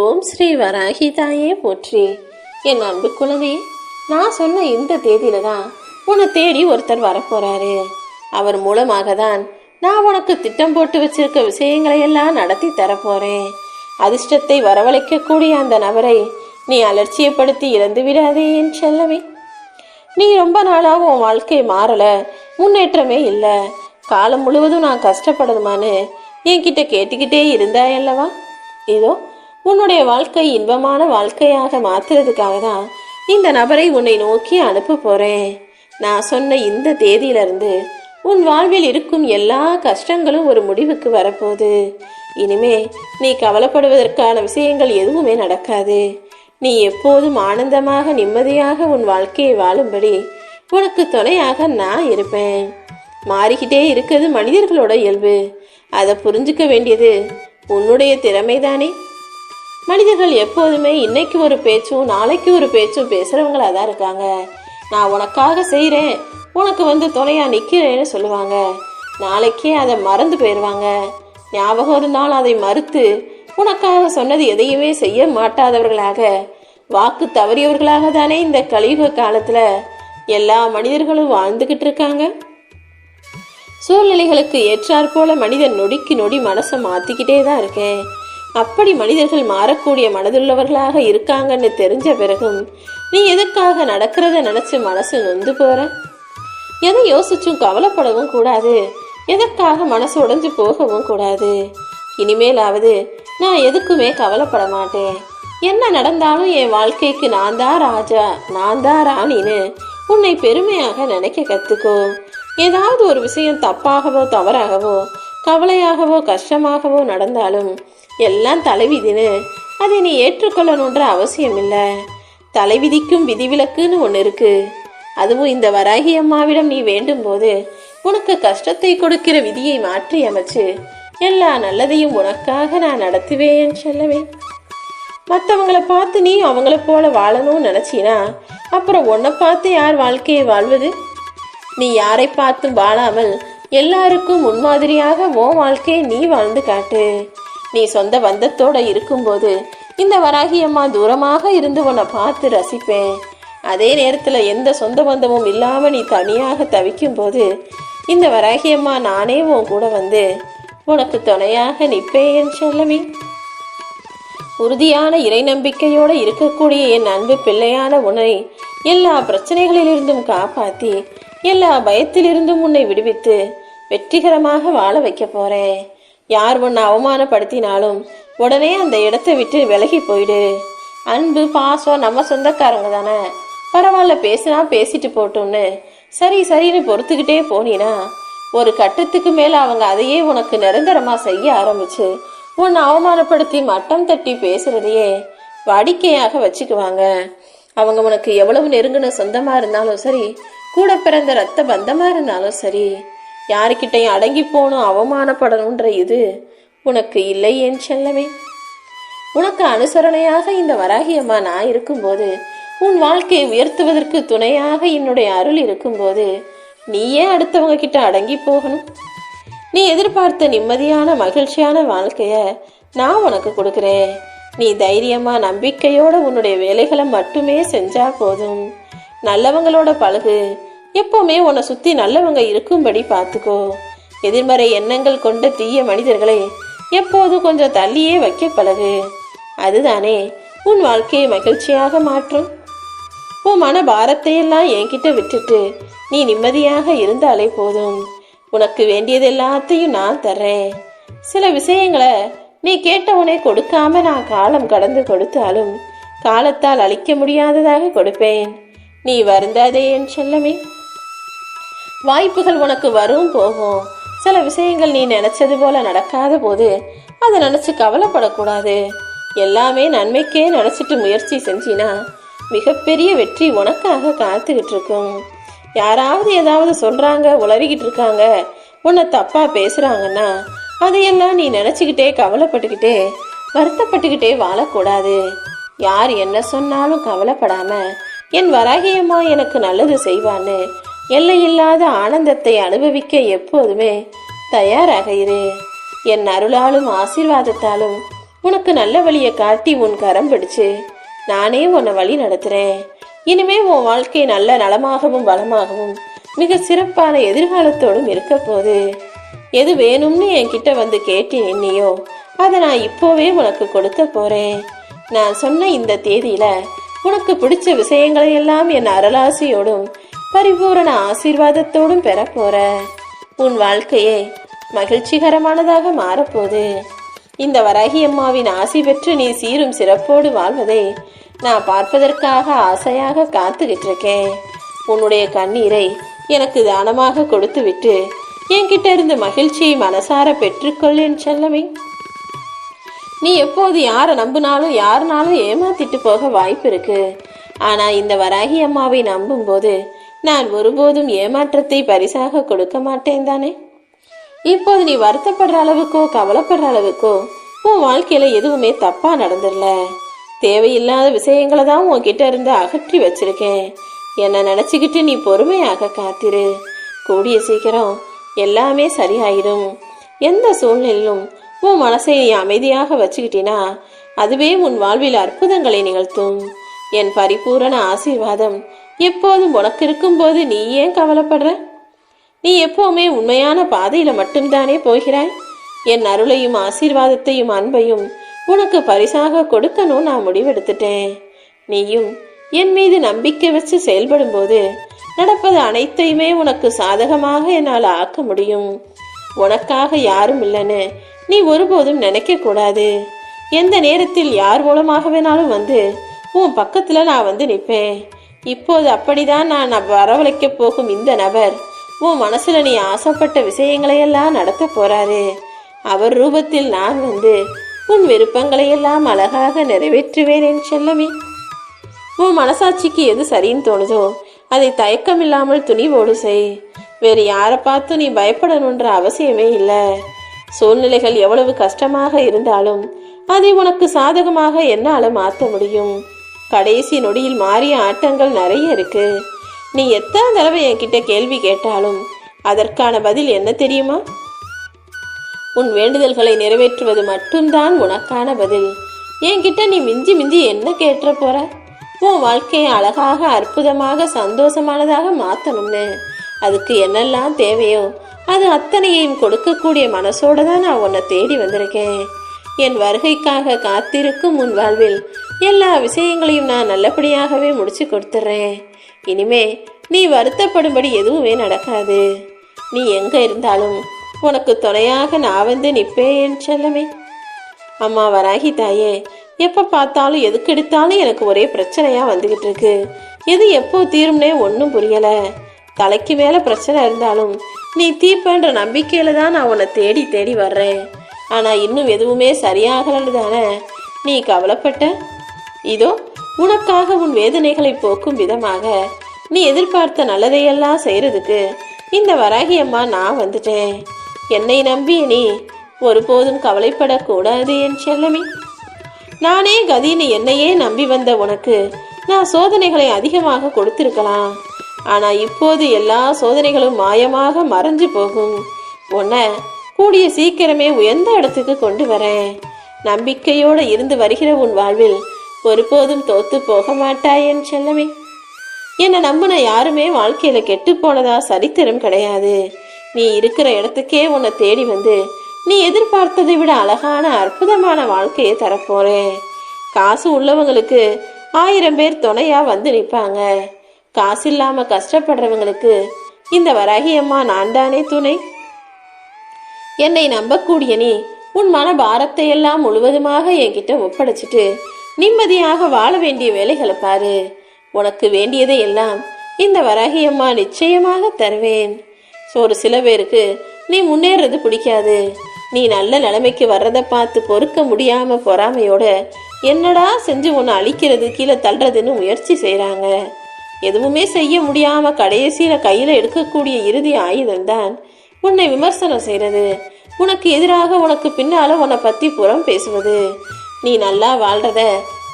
ஓம் ஸ்ரீ வராகி தாயே போற்றி. என் அன்பு குழந்தை நான் சொன்ன இந்த தேதியில தான் உன்னை தேடி ஒருத்தர் வரப்போறாரு. அவர் மூலமாக தான் நான் உனக்கு திட்டம் போட்டு வச்சிருக்க விஷயங்களை எல்லாம் நடத்தி தரப்போறேன். அதிர்ஷ்டத்தை வரவழைக்கக்கூடிய அந்த நபரை நீ அலட்சியப்படுத்தி இறந்து விடாதே என் செல்லவே நீ ரொம்ப நாளாக உன் வாழ்க்கை மாறல முன்னேற்றமே இல்லை. காலம் முழுவதும் நான் கஷ்டப்படணுமான்னு என்கிட்ட கேட்டுக்கிட்டே இருந்தாயல்லவா? இதோ உன்னுடைய வாழ்க்கை இன்பமான வாழ்க்கையாக மாத்துறதுக்காக தான் இந்த நபரை உன்னை நோக்கி அனுப்ப போறேன். நான் சொன்ன இந்த தேதியிலிருந்து உன் வாழ்வில் இருக்கும் எல்லா கஷ்டங்களும் ஒரு முடிவுக்கு வரப்போகுது. இனிமே நீ கவலைப்படுவதற்கான விஷயங்கள் எதுவுமே நடக்காது. நீ எப்போதும் ஆனந்தமாக நிம்மதியாக உன் வாழ்க்கையை வாழும்படி உனக்கு துணையாக நான் இருப்பேன். மாறிக்கிட்டே இருக்கிறது மனிதர்களோட இயல்பு. அதை புரிஞ்சுக்க வேண்டியது உன்னுடைய திறமைதானே. மனிதர்கள் எப்போதுமே இன்னைக்கு ஒரு பேச்சும் நாளைக்கு ஒரு பேச்சும் பேசுறவங்களா தான் இருக்காங்க. நான் உனக்காக செய்கிறேன் உனக்கு வந்து துணையா நிற்கிறேன்னு சொல்லுவாங்க. நாளைக்கே அதை மறந்து போயிடுவாங்க ஞாபகம் இருந்தாலும் அதை மறுத்து உனக்காக சொன்னது எதையுமே செய்ய மாட்டாதவர்களாக வாக்கு தவறியவர்களாக தானே இந்த கலியுக காலத்துல எல்லா மனிதர்களும் வாழ்ந்துகிட்டு இருக்காங்க. சூழ்நிலைகளுக்கு ஏற்றாற்போல மனிதன் நொடிக்கு நொடி மனசை மாத்திக்கிட்டே தான் இருக்கேன். அப்படி மனிதர்கள் மாறக்கூடிய மனதுள்ளவர்களாக இருக்காங்கன்னு தெரிஞ்ச பிறகும் நீ எதுக்காக நடக்கிறத நினைச்சு மனசு நொந்து போற? எதை யோசிச்சும் கவலைப்படவும் கூடாது. எதற்காக மனசு உடைஞ்சு போகவும் கூடாது. இனிமேலாவது நான் எதுக்குமே கவலைப்பட மாட்டேன். என்ன நடந்தாலும் என் வாழ்க்கைக்கு நான் தான் ராஜா நான் தான் ராணின்னு உன்னை பெருமையாக நினைக்க கத்துக்கோ. ஏதாவது ஒரு விஷயம் தப்பாகவோ தவறாகவோ கவலையாகவோ கஷ்டமாகவோ நடந்தாலும் எல்லாம் தலைவிதின்னு அதை நீ ஏற்றுக்கொள்ளணுன்ற அவசியம் இல்லை தலைவிதிக்கும் விதிவிலக்குன்னு ஒன்று இருக்கு. அதுவும் இந்த வராகி அம்மாவிடம் நீ வேண்டும் போது உனக்கு கஷ்டத்தை கொடுக்கிற விதியை மாற்றி அமைச்சு எல்லா நல்லதையும் உனக்காக நான் நடத்துவேன் செல்லவேன் மற்றவங்களை பார்த்து நீ அவங்கள போல வாழணும்னு நினச்சினா அப்புறம் உன்னை பார்த்து யார் வாழ்க்கையை வாழ்வது? நீ யாரை பார்த்தும் வாழாமல் எல்லாருக்கும் முன்மாதிரியாக உன் வாழ்க்கையை நீ வாழ்ந்து காட்டு. நீ சொந்த பந்தத்தோட இருக்கும்போது இந்த வராகி அம்மா தூரமாக இருந்து உன்னை பார்த்து ரசிப்பேன். அதே நேரத்தில் எந்த சொந்த பந்தமும் இல்லாமல் நீ தனியாக தவிக்கும் போது இந்த வராகியம்மா நானே உன் கூட வந்து உனக்கு துணையாக நிற்பேன் செல்லவி உறுதியான இறை நம்பிக்கையோடு இருக்கக்கூடிய என் அன்பு பிள்ளையான உன்னை எல்லா பிரச்சனைகளிலிருந்தும் காப்பாற்றி எல்லா பயத்திலிருந்தும் உன்னை விடுவித்து வெற்றிகரமாக வாழ வைக்க போகிறேன் யார் உன்னை அவமானப்படுத்தினாலும் உடனே அந்த இடத்தை விட்டு விலகி போயிடு. அன்பு பாசம் நம்ம சொந்தக்காரங்க தானே. பரவாயில்ல பேசினா பேசிட்டு போட்டோம்னு சரி சரின்னு பொறுத்துக்கிட்டே போனீனா ஒரு கட்டத்துக்கு மேல அவங்க அதையே உனக்கு நிரந்தரமா செய்ய ஆரம்பிச்சு உன்னை அவமானப்படுத்தி மட்டம் தட்டி பேசுறதையே வாடிக்கையாக வச்சுக்குவாங்க. அவங்க உனக்கு எவ்வளவு நெருங்கின சொந்தமா இருந்தாலும் சரி கூட பிறந்த ரத்த பந்தமா இருந்தாலும் சரி யாருக்கிட்டையும் அடங்கி போகணும் அவமானப்படணுன்ற இது உனக்கு இல்லை என் செல்லமே. உனக்கு அனுசரணையாக இந்த வராகியம்மா நான் இருக்கும்போது உன் வாழ்க்கையை உயர்த்துவதற்கு துணையாக என்னுடைய அருள் இருக்கும்போது நீயே அடுத்தவங்க கிட்ட அடங்கி போகணும். நீ எதிர்பார்த்த நிம்மதியான மகிழ்ச்சியான வாழ்க்கைய நான் உனக்கு கொடுக்குறேன். நீ தைரியமா நம்பிக்கையோட உன்னுடைய வேலைகளை மட்டுமே செஞ்சா போதும். நல்லவங்களோட பழகு எப்போவுமே உன்னை சுத்தி நல்லவங்க இருக்கும்படி பார்த்துக்கோ எதிர்மறை எண்ணங்கள் கொண்ட தீய மனிதர்களை எப்போதும் கொஞ்சம் தள்ளியே வைக்க பழகு. அதுதானே உன் வாழ்க்கையை மகிழ்ச்சியாக மாற்றும். உன் மன பாரத்தையெல்லாம் என்கிட்ட விட்டுட்டு நீ நிம்மதியாக இருந்தாலே போதும். உனக்கு வேண்டியது எல்லாத்தையும் நான் தர்றேன். சில விஷயங்களை நீ கேட்டவனே கொடுக்காம நான் காலம் கடந்து கொடுத்தாலும் காலத்தால் அழிக்க முடியாததாக கொடுப்பேன். நீ வருந்தாதே என் செல்லமே. வாய்ப்புகள் உனக்கு வரும் போகும். சில விஷயங்கள் நீ நினைச்சது போல நடக்காத போது அதை நினைச்சு கவலைப்படக்கூடாது. எல்லாமே நன்மைக்கே நினைச்சிட்டு முயற்சி செஞ்சினா மிகப்பெரிய வெற்றி உனக்காக காத்துக்கிட்டு இருக்கும் யாராவது ஏதாவது சொல்றாங்க உளறிக்கிட்டு இருக்காங்க உன்னை தப்பா பேசுறாங்கன்னா அதையெல்லாம் நீ நினைச்சுக்கிட்டே கவலைப்பட்டுக்கிட்டே வருத்தப்பட்டுக்கிட்டே வாழக்கூடாது. யார் என்ன சொன்னாலும் கவலைப்படாம என் வராகியம்மா எனக்கு நல்லது செய்வான்னு எல்லையில்லாத ஆனந்தத்தை அனுபவிக்க எப்போதுமே தயாராக இரு. என் அருளாலும் ஆசீர்வாதத்தாலும் உனக்கு நல்ல வழியை காட்டி உன் கரம் பிடிச்சு நானே உன்னை வழி நடத்துறேன். இனிமே உன் வாழ்க்கை நல்ல நலமாகவும் வளமாகவும் மிக சிறப்பான எதிர்காலத்தோடும் இருக்க போது எது வேணும்னு என்கிட்ட வந்து கேட்டு என்னையோ அதை நான் இப்போவே உனக்கு கொடுக்க போறேன். நான் சொன்ன இந்த தேதியில உனக்கு பிடிச்ச விஷயங்களை எல்லாம் என் அரலாசியோடும் பரிபூரண ஆசீர்வாதத்தோடும் பெற போற உன் வாழ்க்கையே மகிழ்ச்சிகரமானதாக மாறப்போது இந்த வராகி அம்மாவின் ஆசி பெற்று நீ சீரும் சிறப்போடு வாழ்வதை நான் பார்ப்பதற்காக ஆசையாக காத்துக்கிட்டு இருக்கேன் உன்னுடைய கண்ணீரை எனக்கு தானமாக கொடுத்துவிட்டு என்கிட்ட இருந்து மகிழ்ச்சியை மனசார பெற்றுக்கொள்ளேன் செல்லமே. நீ எப்போது யாரை நம்பினாலும் யாருனாலும் ஏமாத்திட்டு போக வாய்ப்பு இருக்கு. ஆனா இந்த வராகி அம்மாவை நம்பும் போது நான் ஒருபோதும் ஏமாற்றத்தை பரிசாக கொடுக்க மாட்டேன் தானே? இப்போது நீ வருத்தப்படுற அளவுக்கோ கவலைப்படுற அளவுக்கோ உன் வாழ்க்கையில எதுவுமே தப்பா நடந்துடல. தேவையில்லாத விஷயங்களை தான் உன்கிட்ட இருந்து அகற்றி வச்சிருக்கேன். என்னை நினச்சிக்கிட்டு நீ பொறுமையாக காத்திரு. கூடிய சீக்கிரம் எல்லாமே சரியாயிடும் எந்த சூழ்நிலையிலும் உன் மனசை நீ அமைதியாக வச்சுக்கிட்டினா அதுவே உன் வாழ்வில் அற்புதங்களை நிகழ்த்தும். என் பரிபூரண ஆசீர்வாதம் எப்போதும் உனக்கு இருக்கும்போது நீ ஏன் கவலைப்படுற? நீ எப்போவுமே உண்மையான பாதையில மட்டும்தானே போகிறாய்? என் அருளையும் ஆசீர்வாதத்தையும் அன்பையும் உனக்கு பரிசாக கொடுக்கணும் நான் முடிவெடுத்துட்டேன். நீயும் என் மீது நம்பிக்கை வச்சு செயல்படும் போது நடப்பது அனைத்தையுமே உனக்கு சாதகமாக என்னால் ஆக்க முடியும். உனக்காக யாரும் இல்லைன்னு நீ ஒருபோதும் நினைக்க கூடாது எந்த நேரத்தில் யார் மூலமாக வேணாலும் வந்து உன் பக்கத்துல நான் வந்து நிற்பேன் இப்போது அப்படிதான் நான் வரவழைக்கப் வரவழைக்க போகும் இந்த நபர். உன் மனசுல நீ ஆசைப்பட்ட விஷயங்களையெல்லாம் நடத்த போறாரு. அவர் ரூபத்தில் நான் வந்து உன் விருப்பங்களையெல்லாம் அழகாக நிறைவேற்றுவேன் என் செல்லமே. உன் மனசாட்சிக்கு எது சரின்னு தோணுதோ அதை தயக்கம் இல்லாமல் துணிவோடு செய். வேறு யாரை பார்த்து நீ பயப்படணுன்ற அவசியமே இல்லை. சூழ்நிலைகள் எவ்வளவு கஷ்டமாக இருந்தாலும் அதை உனக்கு சாதகமாக என்னால மாற்ற முடியும். கடைசி நொடியில் மாறிய ஆட்டங்கள் நிறைய இருக்கு. நீ எத்தனை தடவை என்கிட்ட கேள்வி கேட்டாலும் அதற்கான பதில் என்ன தெரியுமா? உன் வேண்டுதல்களை நிறைவேற்றுவது மட்டும்தான் உனக்கான பதில். என்கிட்ட நீ மிஞ்சி மிஞ்சி என்ன கேட்டுற போற? உன் வாழ்க்கையை அழகாக அற்புதமாக சந்தோஷமானதாக மாத்தணும்னு. அதுக்கு என்னெல்லாம் தேவையோ அது அத்தனையையும் கொடுக்கக்கூடிய மனசோட தான் நான் உன்னை தேடி வந்திருக்கேன். என் வருகைக்காக காத்திருக்கும் உன் வாழ்வில் எல்லா விஷயங்களையும் நான் நல்லபடியாகவே முடிச்சு கொடுத்துட்றேன் இனிமே நீ வருத்தப்படும்படி எதுவுமே நடக்காது. நீ எங்கே இருந்தாலும் உனக்கு துணையாக நான் வந்து நிற்பேன் என் செல்லமே. அம்மா வராகி தாயே எப்போ பார்த்தாலும் எதுக்கு எடுத்தாலும் எனக்கு ஒரே பிரச்சனையாக வந்துக்கிட்டு இருக்கு. எது எப்போ தீரும்னே ஒன்றும் புரியலை. தலைக்கு மேலே பிரச்சனை இருந்தாலும் நீ தீப்பன்ற நம்பிக்கையில் தான் நான் உன்னை தேடி தேடி வர்றேன். ஆனால் இன்னும் எதுவுமே சரியாகலன்னு தானே நீ கவலைப்பட்ட? இதோ உனக்காக உன் வேதனைகளை போக்கும் விதமாக நீ எதிர்பார்த்த நல்லதையெல்லாம் செய்யறதுக்கு இந்த வராகி அம்மா நான் வந்துட்டேன். என்னை நம்பி நீ ஒருபோதும் கவலைப்படக்கூடாது என் செல்லமி. நானே கதின்னு என்னையே நம்பி வந்த உனக்கு நான் சோதனைகளை அதிகமாக கொடுத்திருக்கலாம். ஆனால் இப்போது எல்லா சோதனைகளும் மாயமாக மறைஞ்சு போகும். உன்னை கூடிய சீக்கிரமே உயர்ந்த இடத்துக்கு கொண்டு வரேன். நம்பிக்கையோடு இருந்து வருகிற உன் வாழ்வில் ஒருபோதும் தோத்து போக மாட்டாய் என் செல்லமே. என்னை நம்பின யாருமே வாழ்க்கையில கெட்டு போனதா சரித்திரம் கிடையாது. நீ இருக்கிற இடத்துக்கே உன்னை தேடி வந்து நீ எதிர்பார்த்ததை விட அழகான அற்புதமான வாழ்க்கையை தரப்போறேன். காசு உள்ளவங்களுக்கு ஆயிரம் பேர் துணையா வந்து நிற்பாங்க காசு இல்லாம கஷ்டப்படுறவங்களுக்கு இந்த வராகி அம்மா நான் தானே துணை? என்னை நம்பக்கூடிய நீ உன் மன பாரத்தை எல்லாம் முழுவதுமாக என்கிட்ட ஒப்படைச்சிட்டு நிம்மதியாக வாழ வேண்டிய வேலைகளை பாரு. உனக்கு வேண்டியதை எல்லாம் இந்த வராகியம்மா நிச்சயமாக தருவேன். ஒரு சில பேருக்கு நீ முன்னேறது பிடிக்காது. நீ நல்ல நிலைமைக்கு வர்றதை பார்த்து பொறுக்க முடியாம பொறாமையோட என்னடா செஞ்சு உன்னை அழிக்கிறது கீழே தள்ளுறதுன்னு முயற்சி செய்கிறாங்க எதுவுமே செய்ய முடியாம கடைசியில கையில எடுக்கக்கூடிய இறுதி ஆயுதம்தான் உன்னை விமர்சனம் செய்யறது உனக்கு எதிராக உனக்கு பின்னால உன்னை பத்தி புறம் பேசுவது. நீ நல்லா வாழ்றத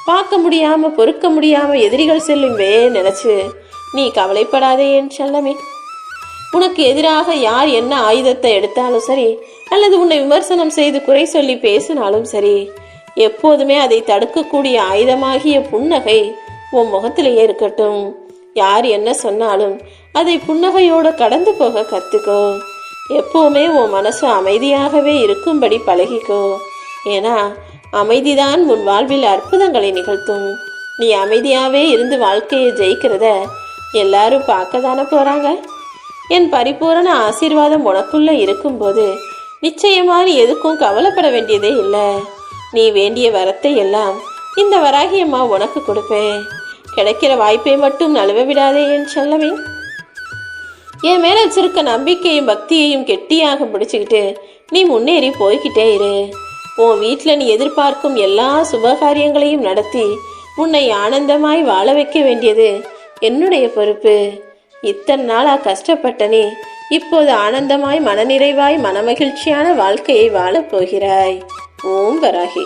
பார்க்க முடியாம பொறுக்க முடியாம எதிரிகள் செல்லுமே நினச்சி நினைச்சு நீ கவலைப்படாதே என் செல்லமே. உனக்கு எதிராக யார் என்ன ஆயுதத்தை எடுத்தாலும் சரி அல்லது உன்னை விமர்சனம் செய்து குறை சொல்லி பேசினாலும் சரி எப்போதுமே அதை தடுக்கக்கூடிய ஆயுதமாகிய புன்னகை உன் முகத்திலேயே இருக்கட்டும். யார் என்ன சொன்னாலும் அதை புன்னகையோடு கடந்து போக கத்துக்கோ. எப்போவுமே உன் மனசு அமைதியாகவே இருக்கும்படி பழகிக்கோ. ஏன்னா அமைதிதான் உன் வாழ்வில் அற்புதங்களை நிகழ்த்தும். நீ அமைதியாகவே இருந்து வாழ்க்கையை ஜெயிக்கிறத எல்லாரும் பார்க்க தானே போறாங்க? என் பரிபூரண ஆசீர்வாதம் உனக்குள்ள இருக்கும்போது நிச்சயமா நீ எதுக்கும் கவலைப்பட வேண்டியதே இல்லை. நீ வேண்டிய வரத்தை எல்லாம் இந்த வராகியம்மா உனக்கு கொடுப்பேன் கிடைக்கிற வாய்ப்பை மட்டும் நழுவ விடாதே என் சொல்லவே என் மேல வச்சிருக்க நம்பிக்கையும் பக்தியையும் கெட்டியாக பிடிச்சுக்கிட்டு நீ முன்னேறி போய்கிட்டே இரு. உன் வீட்டில் நீ எதிர்பார்க்கும் எல்லா சுபகாரியங்களையும் நடத்தி உன்னை ஆனந்தமாய் வாழ வைக்க வேண்டியது என்னுடைய பொறுப்பு. இத்தனை நாளா கஷ்டப்பட்டனே இப்போது ஆனந்தமாய் மனநிறைவாய் மனமகிழ்ச்சியான வாழ்க்கையை வாழப் போகிறாய். ஓம் வராகி.